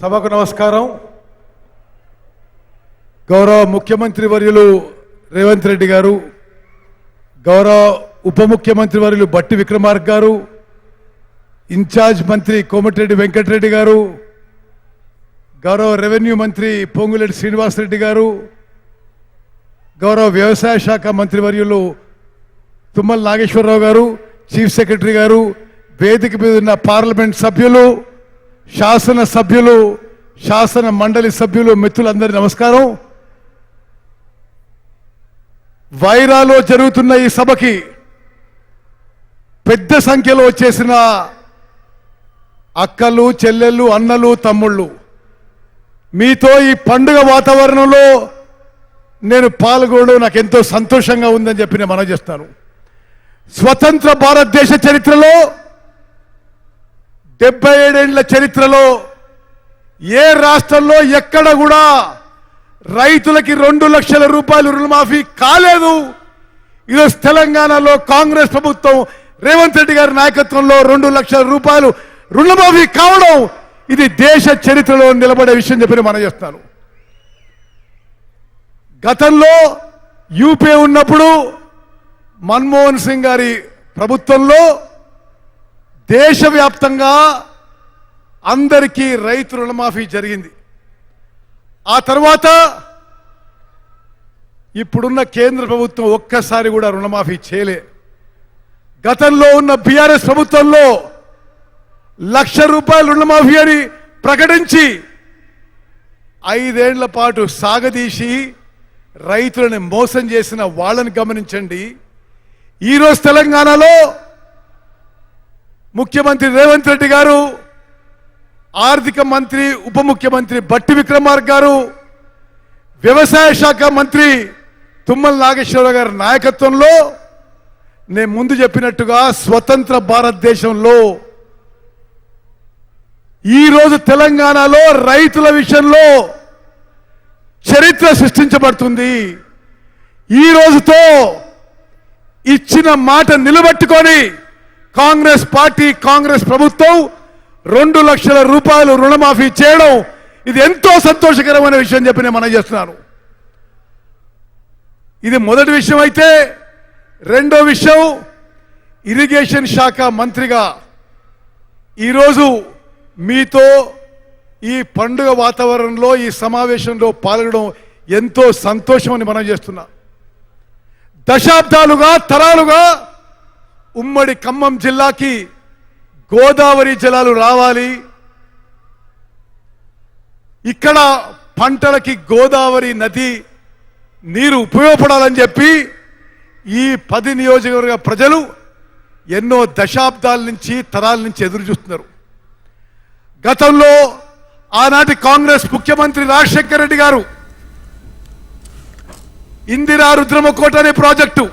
సభకు నమస్కారం. గౌరవ ముఖ్యమంత్రి వర్యులు రేవంత్ రెడ్డి గారు గౌరవ ఉప ముఖ్యమంత్రి వర్యులు బట్టి విక్రమార్క గారు ఇన్ఛార్జ్ మంత్రి కోమటిరెడ్డి వెంకటరెడ్డి గారు గౌరవ రెవెన్యూ మంత్రి పొంగులేటి శ్రీనివాసరెడ్డి గారు గౌరవ వ్యవసాయ శాఖ మంత్రి వర్యులు తుమ్మల నాగేశ్వరరావు గారు చీఫ్ సెక్రటరీ గారు వేదిక మీద ఉన్న పార్లమెంట్ సభ్యులు శాసన సభ్యులు శాసన మండలి సభ్యులు మిత్రులందరి నమస్కారం. వైరాలో జరుగుతున్న ఈ సభకి పెద్ద సంఖ్యలో వచ్చేసిన అక్కలు చెల్లెళ్ళు అన్నలు తమ్ముళ్ళు మీతో ఈ పండుగ వాతావరణంలో నేను పాల్గొనడం నాకు ఎంతో సంతోషంగా ఉందని చెప్పి నేను మనం చేస్తాను. స్వతంత్ర భారతదేశ చరిత్రలో డెబ్బై ఏడేళ్ళ చరిత్రలో ఏ రాష్ట్రంలో ఎక్కడ కూడా రైతులకి రెండు లక్షల రూపాయలు రుణమాఫీ కాలేదు. ఈరోజు తెలంగాణలో కాంగ్రెస్ ప్రభుత్వం రేవంత్ రెడ్డి గారి నాయకత్వంలో రెండు లక్షల రూపాయలు రుణమాఫీ కావడం ఇది దేశ చరిత్రలో నిలబడే విషయం చెప్పి మనం చేస్తాను. గతంలో యూపీ ఉన్నప్పుడు మన్మోహన్ సింగ్ గారి ప్రభుత్వంలో దేశవ్యాప్తంగా అందరికీ రైతు రుణమాఫీ జరిగింది. ఆ తర్వాత ఇప్పుడున్న కేంద్ర ప్రభుత్వం ఒక్కసారి కూడా రుణమాఫీ చేయలే. గతంలో ఉన్న బీఆర్ఎస్ ప్రభుత్వంలో లక్ష రూపాయలు రుణమాఫీ అని ప్రకటించి ఐదేళ్ళ పాటు సాగదీసి రైతులను మోసం చేసిన వాళ్ళని గమనించండి. ఈరోజు తెలంగాణలో ముఖ్యమంత్రి రేవంత్ రెడ్డి గారు ఆర్థిక మంత్రి ఉప ముఖ్యమంత్రి బట్టి విక్రమార్క గారు వ్యవసాయ శాఖ మంత్రి తుమ్మల నాగేశ్వరరావు గారి నాయకత్వంలో నేను ముందు చెప్పినట్టుగా స్వతంత్ర భారతదేశంలో ఈరోజు తెలంగాణలో రైతుల విషయంలో చరిత్ర సృష్టించబడుతుంది. ఈ రోజుతో ఇచ్చిన మాట నిలబెట్టుకొని కాంగ్రెస్ పార్టీ కాంగ్రెస్ ప్రభుత్వం రెండు లక్షల రూపాయలు రుణమాఫీ చేయడం ఇది ఎంతో సంతోషకరమైన విషయం చెప్పి నేను మనం చేస్తున్నాను. ఇది మొదటి విషయం అయితే రెండో విషయం ఇరిగేషన్ శాఖ మంత్రిగా ఈరోజు మీతో ఈ పండుగ వాతావరణంలో ఈ సమావేశంలో పాల్గొనడం ఎంతో సంతోషం అని మనం చేస్తున్నా. దశాబ్దాలుగా తరాలుగా ఉమ్మడి ఖమ్మం జిల్లాకి గోదావరి జలాలు రావాలి. ఇక్కడ పంటలకి గోదావరి నది నీరు ఉపయోగపడాలని చెప్పి ఈ పది నియోజకవర్గ ప్రజలు ఎన్నో దశాబ్దాల నుంచి తరాల నుంచి ఎదురు చూస్తున్నారు. గతంలో ఆనాటి కాంగ్రెస్ ముఖ్యమంత్రి రాజశేఖర రెడ్డి గారు ఇందిరా రుద్రమకోట అనే ప్రాజెక్టు